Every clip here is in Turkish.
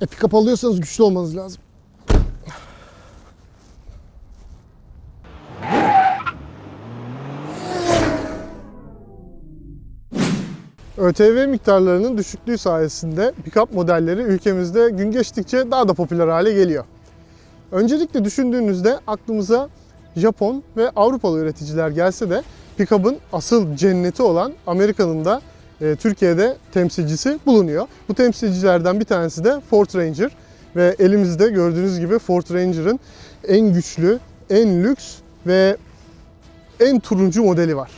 E, pick-up alıyorsanız güçlü olmanız lazım. ÖTV miktarlarının düşüklüğü sayesinde pick-up modelleri ülkemizde gün geçtikçe daha da popüler hale geliyor. Öncelikle düşündüğünüzde aklımıza Japon ve Avrupalı üreticiler gelse de pick-up'ın asıl cenneti olan Amerika'nın da e, Türkiye'de temsilcisi bulunuyor. Bu temsilcilerden bir tanesi de Ford Ranger ve elimizde gördüğünüz gibi Ford Ranger'ın en güçlü, en lüks ve en turuncu modeli var.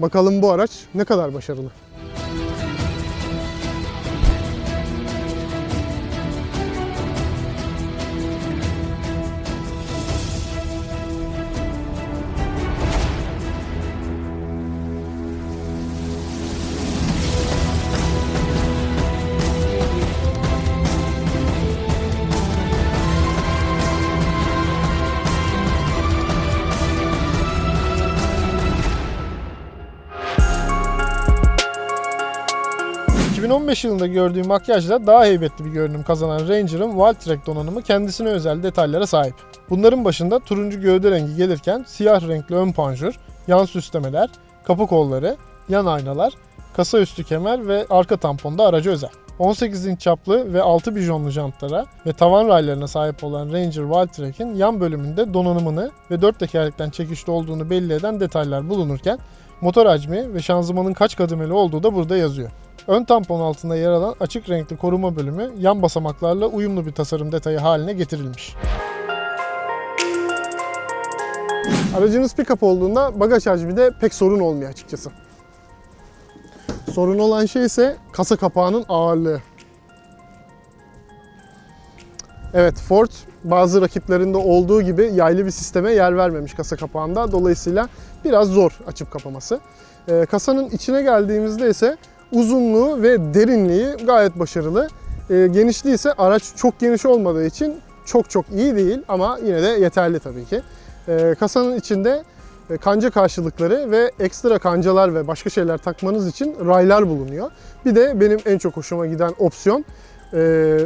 Bakalım bu araç ne kadar başarılı. ...2015 yılında gördüğüm makyajla daha heybetli bir görünüm kazanan Ranger'ın Wildtrak donanımı kendisine özel detaylara sahip. Bunların başında turuncu gövde rengi gelirken siyah renkli ön panjur, yan süslemeler, kapı kolları, yan aynalar, kasa üstü kemer ve arka tamponda araca özel. 18 inç çaplı ve 6 bijonlu jantlara ve tavan raylarına sahip olan Ranger Wildtrak'in yan bölümünde donanımını ve 4 tekerlekten çekişli olduğunu belli eden detaylar bulunurken motor hacmi ve şanzımanın kaç kademeli olduğu da burada yazıyor. Ön tampon altında yer alan açık renkli koruma bölümü yan basamaklarla uyumlu bir tasarım detayı haline getirilmiş. Aracınız pick-up olduğunda bagaj hacmi pek sorun olmuyor açıkçası. Sorun olan şey ise kasa kapağının ağırlığı. Evet Ford bazı rakiplerinde olduğu gibi yaylı bir sisteme yer vermemiş kasa kapağında. Dolayısıyla biraz zor açıp kapaması. Ee, kasanın içine geldiğimizde ise uzunluğu ve derinliği gayet başarılı. Ee, genişliği ise araç çok geniş olmadığı için çok çok iyi değil ama yine de yeterli tabii ki. Ee, kasanın içinde e, kanca karşılıkları ve ekstra kancalar ve başka şeyler takmanız için raylar bulunuyor. Bir de benim en çok hoşuma giden opsiyon e,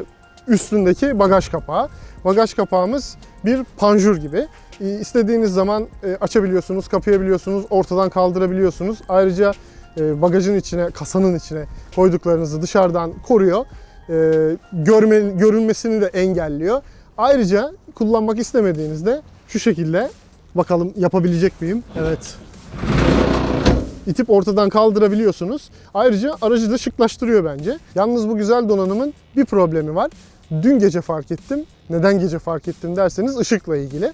üstündeki bagaj kapağı. Bagaj kapağımız bir panjur gibi. E, İstediğiniz zaman e, açabiliyorsunuz, kapayabiliyorsunuz, ortadan kaldırabiliyorsunuz. Ayrıca e, bagajın içine, kasanın içine koyduklarınızı dışarıdan koruyor. E, Görme, görünmesini de engelliyor. Ayrıca kullanmak istemediğinizde şu şekilde bakalım yapabilecek miyim? Evet. İtip ortadan kaldırabiliyorsunuz. Ayrıca aracı da şıklaştırıyor bence. Yalnız bu güzel donanımın bir problemi var. Dün gece fark ettim. Neden gece fark ettim derseniz ışıkla ilgili.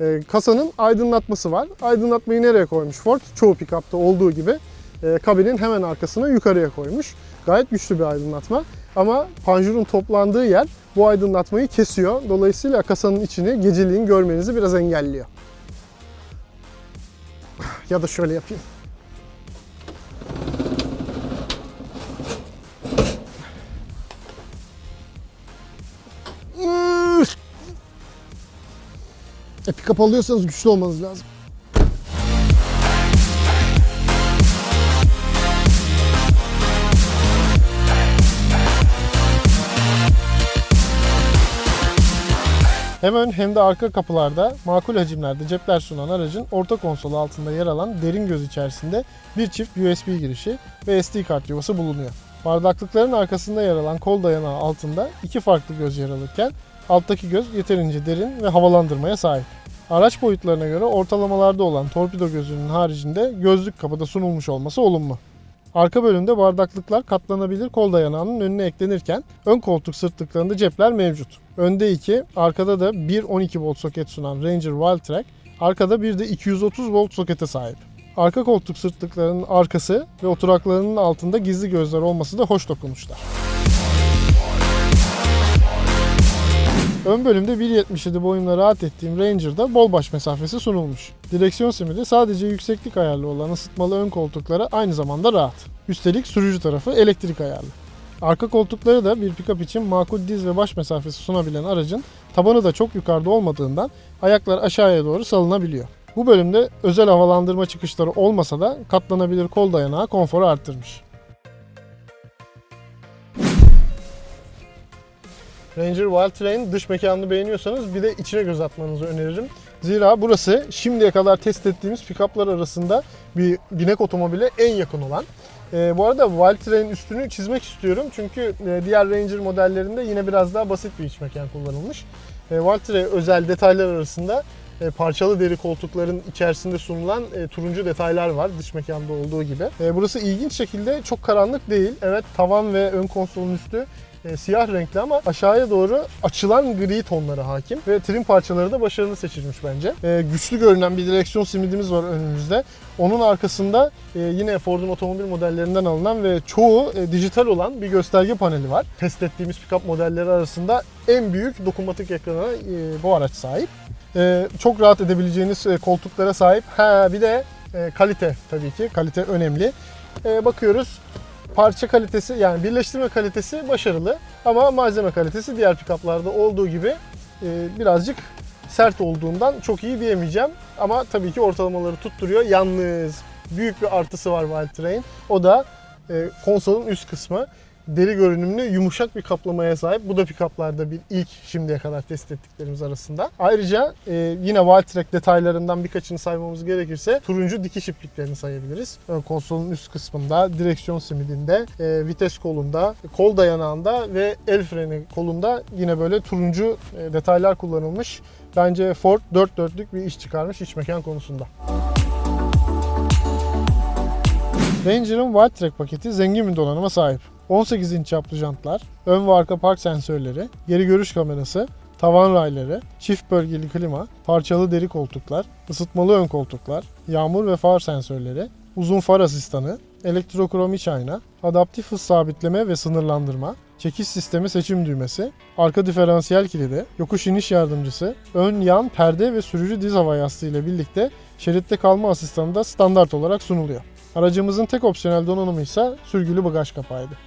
Ee, kasanın aydınlatması var. Aydınlatmayı nereye koymuş Ford? Çoğu pick-up'ta olduğu gibi e, kabinin hemen arkasına yukarıya koymuş. Gayet güçlü bir aydınlatma. Ama panjurun toplandığı yer bu aydınlatmayı kesiyor. Dolayısıyla kasanın içini geceliğin görmenizi biraz engelliyor. Ya da şöyle yapayım. E pick-up alıyorsanız güçlü olmanız lazım. Hem ön hem de arka kapılarda makul hacimlerde cepler sunan aracın orta konsolu altında yer alan derin göz içerisinde bir çift USB girişi ve SD kart yuvası bulunuyor. Bardaklıkların arkasında yer alan kol dayanağı altında iki farklı göz yer alırken alttaki göz yeterince derin ve havalandırmaya sahip. Araç boyutlarına göre ortalamalarda olan torpido gözünün haricinde gözlük kapıda sunulmuş olması olumlu. Arka bölümde bardaklıklar katlanabilir kol dayanağının önüne eklenirken ön koltuk sırtlıklarında cepler mevcut. Önde 2, arkada da bir 12 volt soket sunan Ranger Wildtrak, arkada bir de 230 volt sokete sahip. Arka koltuk sırtlıklarının arkası ve oturaklarının altında gizli gözler olması da hoş dokunuşlar. Ön bölümde 1.77 boyunda rahat ettiğim Ranger'da bol baş mesafesi sunulmuş. Direksiyon simidi sadece yükseklik ayarlı olan ısıtmalı ön koltuklara aynı zamanda rahat. Üstelik sürücü tarafı elektrik ayarlı. Arka koltukları da bir pick-up için makul diz ve baş mesafesi sunabilen aracın tabanı da çok yukarıda olmadığından ayaklar aşağıya doğru salınabiliyor. Bu bölümde özel havalandırma çıkışları olmasa da katlanabilir kol dayanağı konforu arttırmış. Ranger Wild Terrain dış mekanını beğeniyorsanız bir de içine göz atmanızı öneririm. Zira burası şimdiye kadar test ettiğimiz pick-up'lar arasında bir binek otomobile en yakın olan. Ee, bu arada Wild Terrain üstünü çizmek istiyorum çünkü e, diğer Ranger modellerinde yine biraz daha basit bir iç mekan kullanılmış. E, Wild Terrain özel detaylar arasında e, parçalı deri koltukların içerisinde sunulan e, turuncu detaylar var dış mekanda olduğu gibi. E, burası ilginç şekilde çok karanlık değil. Evet tavan ve ön konsolun üstü e, siyah renkli ama aşağıya doğru açılan gri tonları hakim ve trim parçaları da başarılı seçilmiş bence. E, güçlü görünen bir direksiyon simidimiz var önümüzde. Onun arkasında e, yine Ford'un otomobil modellerinden alınan ve çoğu e, dijital olan bir gösterge paneli var. Test ettiğimiz pick-up modelleri arasında en büyük dokunmatik ekrana e, bu araç sahip. E, çok rahat edebileceğiniz e, koltuklara sahip. Ha bir de e, kalite tabii ki. Kalite önemli. E, bakıyoruz parça kalitesi yani birleştirme kalitesi başarılı ama malzeme kalitesi diğer pick-up'larda olduğu gibi e, birazcık sert olduğundan çok iyi diyemeyeceğim. Ama tabii ki ortalamaları tutturuyor. Yalnız büyük bir artısı var Wild Terrain. O da e, konsolun üst kısmı. Deri görünümlü yumuşak bir kaplamaya sahip. Bu da pick-up'larda bir ilk şimdiye kadar test ettiklerimiz arasında. Ayrıca e, yine Track detaylarından birkaçını saymamız gerekirse turuncu dikiş ipliklerini sayabiliriz. Ön konsolun üst kısmında, direksiyon simidinde, e, vites kolunda, kol dayanağında ve el freni kolunda yine böyle turuncu e, detaylar kullanılmış. Bence Ford dört dörtlük bir iş çıkarmış iç mekan konusunda. Ranger'ın Wild Track paketi zengin bir donanıma sahip. 18 inç çaplı jantlar, ön ve arka park sensörleri, geri görüş kamerası, tavan rayları, çift bölgeli klima, parçalı deri koltuklar, ısıtmalı ön koltuklar, yağmur ve far sensörleri, uzun far asistanı, elektrokrom iç ayna, adaptif hız sabitleme ve sınırlandırma, çekiş sistemi seçim düğmesi, arka diferansiyel kilidi, yokuş iniş yardımcısı, ön yan perde ve sürücü diz hava yastığı ile birlikte şeritte kalma asistanı da standart olarak sunuluyor. Aracımızın tek opsiyonel donanımı ise sürgülü bagaj kapağıydı.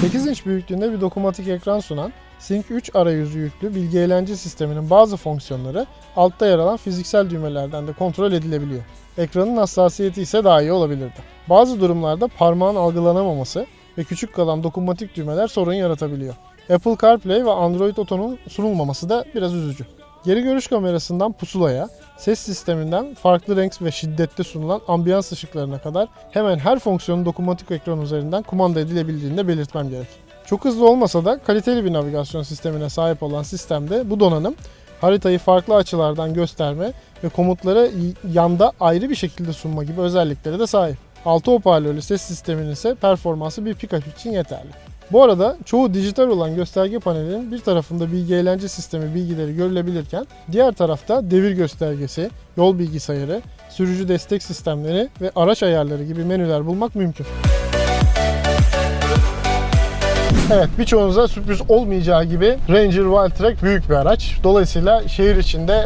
8 inç büyüklüğünde bir dokunmatik ekran sunan Sync 3 arayüzü yüklü bilgi eğlence sisteminin bazı fonksiyonları altta yer alan fiziksel düğmelerden de kontrol edilebiliyor. Ekranın hassasiyeti ise daha iyi olabilirdi. Bazı durumlarda parmağın algılanamaması ve küçük kalan dokunmatik düğmeler sorun yaratabiliyor. Apple CarPlay ve Android Auto'nun sunulmaması da biraz üzücü. Geri görüş kamerasından pusulaya, ses sisteminden farklı renk ve şiddette sunulan ambiyans ışıklarına kadar hemen her fonksiyonun dokunmatik ekran üzerinden kumanda edilebildiğini de belirtmem gerek. Çok hızlı olmasa da kaliteli bir navigasyon sistemine sahip olan sistemde bu donanım haritayı farklı açılardan gösterme ve komutları yanda ayrı bir şekilde sunma gibi özelliklere de sahip. 6 hoparlörlü ses sisteminin ise performansı bir pickup için yeterli. Bu arada çoğu dijital olan gösterge panelinin bir tarafında bilgi eğlence sistemi bilgileri görülebilirken diğer tarafta devir göstergesi, yol bilgisayarı, sürücü destek sistemleri ve araç ayarları gibi menüler bulmak mümkün. Evet birçoğunuza sürpriz olmayacağı gibi Ranger Wild Track büyük bir araç. Dolayısıyla şehir içinde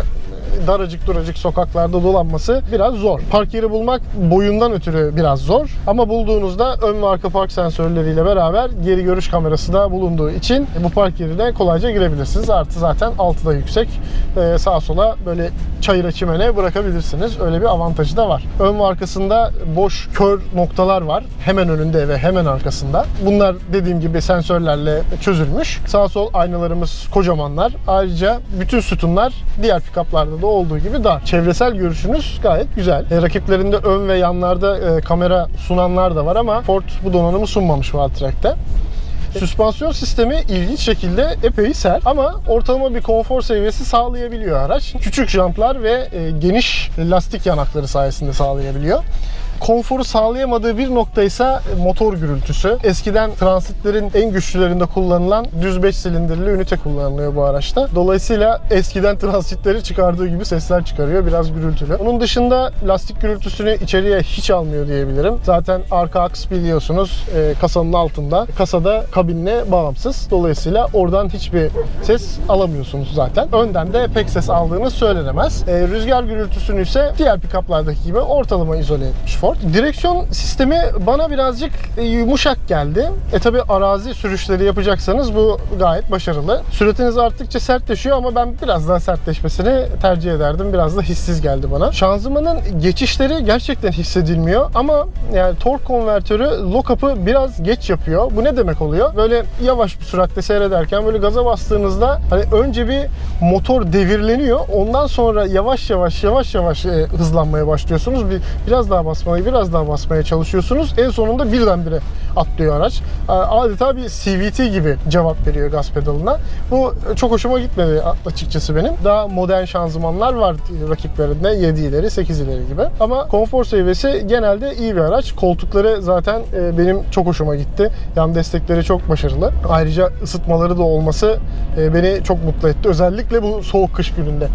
daracık duracık sokaklarda dolanması biraz zor. Park yeri bulmak boyundan ötürü biraz zor. Ama bulduğunuzda ön ve arka park sensörleriyle beraber geri görüş kamerası da bulunduğu için bu park yerine kolayca girebilirsiniz. Artı zaten altı da yüksek. Ee, sağa sola böyle çayıra çimene bırakabilirsiniz. Öyle bir avantajı da var. Ön ve arkasında boş kör noktalar var. Hemen önünde ve hemen arkasında. Bunlar dediğim gibi sensörlerle çözülmüş. Sağ sol aynalarımız kocamanlar. Ayrıca bütün sütunlar diğer pick-up'larda da olduğu gibi dar. Çevresel görüşünüz gayet güzel. E, rakiplerinde ön ve yanlarda e, kamera sunanlar da var ama Ford bu donanımı sunmamış Wild Track'te. Süspansiyon sistemi ilginç şekilde epey sert ama ortalama bir konfor seviyesi sağlayabiliyor araç. Küçük jantlar ve e, geniş lastik yanakları sayesinde sağlayabiliyor. Konforu sağlayamadığı bir nokta ise motor gürültüsü. Eskiden transitlerin en güçlülerinde kullanılan düz 5 silindirli ünite kullanılıyor bu araçta. Dolayısıyla eskiden transitleri çıkardığı gibi sesler çıkarıyor. Biraz gürültülü. Onun dışında lastik gürültüsünü içeriye hiç almıyor diyebilirim. Zaten arka aks biliyorsunuz e, kasanın altında. Kasada kabinle bağımsız. Dolayısıyla oradan hiçbir ses alamıyorsunuz zaten. Önden de pek ses aldığınız söylenemez. E, rüzgar gürültüsünü ise diğer pick-up'lardaki gibi ortalama izole etmiş Ford. Ford. Direksiyon sistemi bana birazcık e, yumuşak geldi. E tabi arazi sürüşleri yapacaksanız bu gayet başarılı. Süratiniz arttıkça sertleşiyor ama ben biraz daha sertleşmesini tercih ederdim. Biraz da hissiz geldi bana. Şanzımanın geçişleri gerçekten hissedilmiyor ama yani tork konvertörü lock-up'ı biraz geç yapıyor. Bu ne demek oluyor? Böyle yavaş bir süratle seyrederken böyle gaza bastığınızda hani önce bir motor devirleniyor. Ondan sonra yavaş yavaş yavaş yavaş e, hızlanmaya başlıyorsunuz. Bir, biraz daha basmaya, biraz daha basmaya çalışıyorsunuz. En sonunda birdenbire atlıyor araç. A- Adeta bir CVT gibi cevap veriyor gaz pedalına. Bu çok hoşuma gitmedi açıkçası benim. Daha modern şanzımanlar var rakiplerinde 7 ileri 8 ileri gibi. Ama konfor seviyesi genelde iyi bir araç. Koltukları zaten e, benim çok hoşuma gitti. Yan destekleri çok başarılı. Ayrıca ısıtmaları da olması e, beni çok mutlu etti. Özellikle bu soğuk kış gününde.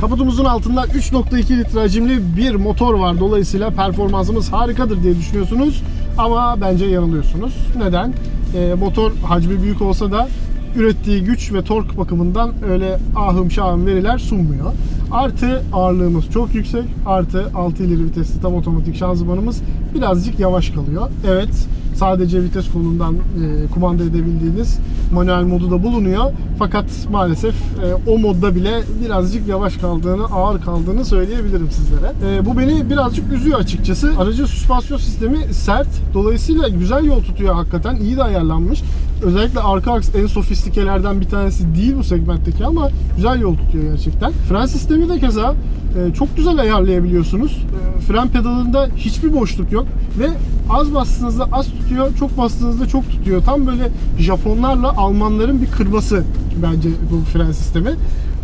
Kaputumuzun altında 3.2 litre hacimli bir motor var. Dolayısıyla performansımız harikadır diye düşünüyorsunuz. Ama bence yanılıyorsunuz. Neden? E, motor hacmi büyük olsa da ürettiği güç ve tork bakımından öyle ahım şahım veriler sunmuyor. Artı ağırlığımız çok yüksek. Artı 6 ileri vitesli tam otomatik şanzımanımız birazcık yavaş kalıyor. Evet sadece vites kolundan e, kumanda edebildiğiniz manuel modu da bulunuyor. Fakat maalesef e, o modda bile birazcık yavaş kaldığını, ağır kaldığını söyleyebilirim sizlere. E, bu beni birazcık üzüyor açıkçası. Aracın süspansiyon sistemi sert. Dolayısıyla güzel yol tutuyor hakikaten. iyi de ayarlanmış. Özellikle arka aks en sofistikelerden bir tanesi değil bu segmentteki ama güzel yol tutuyor gerçekten. Fren sistemi de keza e, çok güzel ayarlayabiliyorsunuz. E, fren pedalında hiçbir boşluk yok ve az bastığınızda az tutuyor, çok bastığınızda çok tutuyor. Tam böyle Japonlarla Almanların bir kırması bence bu fren sistemi.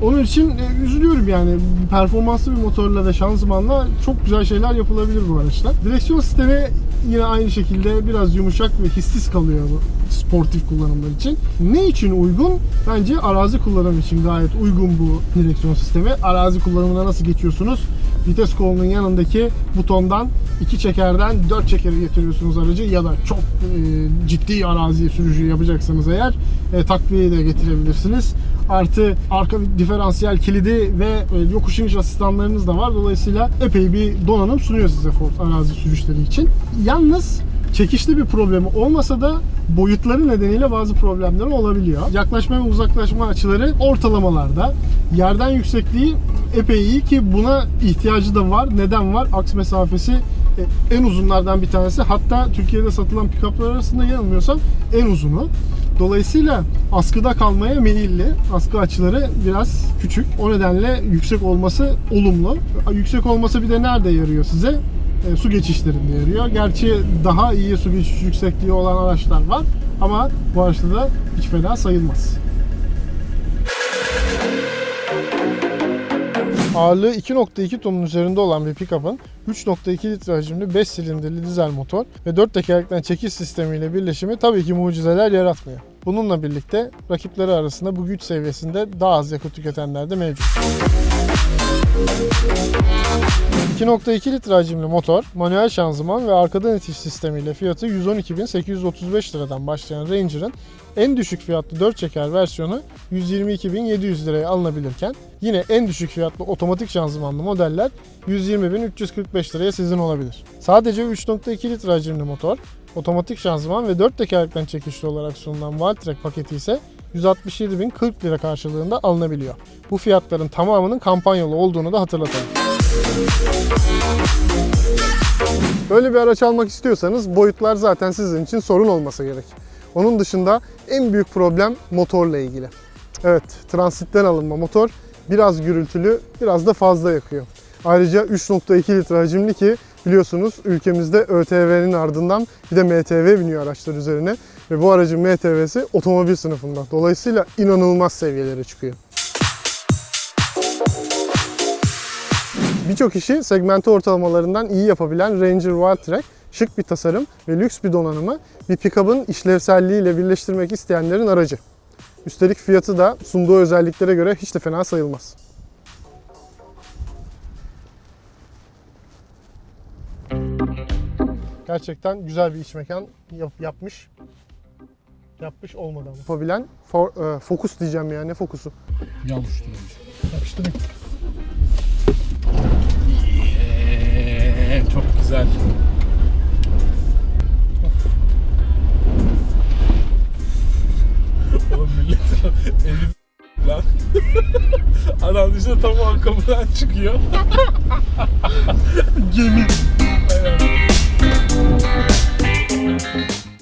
Onun için e, üzülüyorum yani. Performanslı bir motorla ve şanzımanla çok güzel şeyler yapılabilir bu araçta. Direksiyon sistemi yine aynı şekilde biraz yumuşak ve hissiz kalıyor bu sportif kullanımlar için. Ne için uygun? Bence arazi kullanımı için gayet uygun bu direksiyon sistemi. Arazi kullanımına nasıl geçiyorsunuz? Vites kolunun yanındaki butondan iki çekerden dört çekeri getiriyorsunuz aracı ya da çok e, ciddi arazi sürücü yapacaksanız eğer e, takviye de getirebilirsiniz. Artı arka diferansiyel kilidi ve e, yokuş iniş asistanlarınız da var. Dolayısıyla epey bir donanım sunuyor size Ford arazi sürüşleri için. Yalnız çekişli bir problemi olmasa da boyutları nedeniyle bazı problemleri olabiliyor. Yaklaşma ve uzaklaşma açıları ortalamalarda. Yerden yüksekliği epey iyi ki buna ihtiyacı da var. Neden var? Aks mesafesi en uzunlardan bir tanesi. Hatta Türkiye'de satılan pick-up'lar arasında yanılmıyorsam en uzunu. Dolayısıyla askıda kalmaya meyilli. Askı açıları biraz küçük. O nedenle yüksek olması olumlu. Yüksek olması bir de nerede yarıyor size? E, su geçişlerinde yarıyor. Gerçi daha iyi su geçiş yüksekliği olan araçlar var ama bu araçta da hiç fena sayılmaz. Ağırlığı 2.2 tonun üzerinde olan bir pick-up'ın 3.2 litre hacimli 5 silindirli dizel motor ve 4 tekerlekten çekiş sistemiyle birleşimi tabii ki mucizeler yaratmıyor. Bununla birlikte rakipleri arasında bu güç seviyesinde daha az yakıt tüketenler de mevcut. 2.2 litre hacimli motor, manuel şanzıman ve arkadan itiş sistemiyle fiyatı 112.835 liradan başlayan Ranger'ın en düşük fiyatlı 4 çeker versiyonu 122.700 liraya alınabilirken yine en düşük fiyatlı otomatik şanzımanlı modeller 120.345 liraya sizin olabilir. Sadece 3.2 litre hacimli motor, otomatik şanzıman ve 4 tekerlekten çekişli olarak sunulan Valtrek paketi ise 167.040 lira karşılığında alınabiliyor. Bu fiyatların tamamının kampanyalı olduğunu da hatırlatalım. Böyle bir araç almak istiyorsanız boyutlar zaten sizin için sorun olmasa gerek. Onun dışında en büyük problem motorla ilgili. Evet, transitten alınma motor biraz gürültülü, biraz da fazla yakıyor. Ayrıca 3.2 litre hacimli ki biliyorsunuz ülkemizde ÖTV'nin ardından bir de MTV biniyor araçlar üzerine. Ve bu aracın MTV'si otomobil sınıfında. Dolayısıyla inanılmaz seviyelere çıkıyor. Birçok işi segmente ortalamalarından iyi yapabilen Ranger Wildtrak şık bir tasarım ve lüks bir donanımı bir pick-up'ın işlevselliğiyle birleştirmek isteyenlerin aracı. Üstelik fiyatı da sunduğu özelliklere göre hiç de fena sayılmaz. Gerçekten güzel bir iç mekan yap, yapmış. Yapmış olmadı ama. Yapabilen for, e, fokus diyeceğim yani. Ne fokusu? Yapıştırın. Yapıştırın. Çok güzel. Oğlum millet elim lan. Adam işte tam arkamdan çıkıyor. Gemi. Thank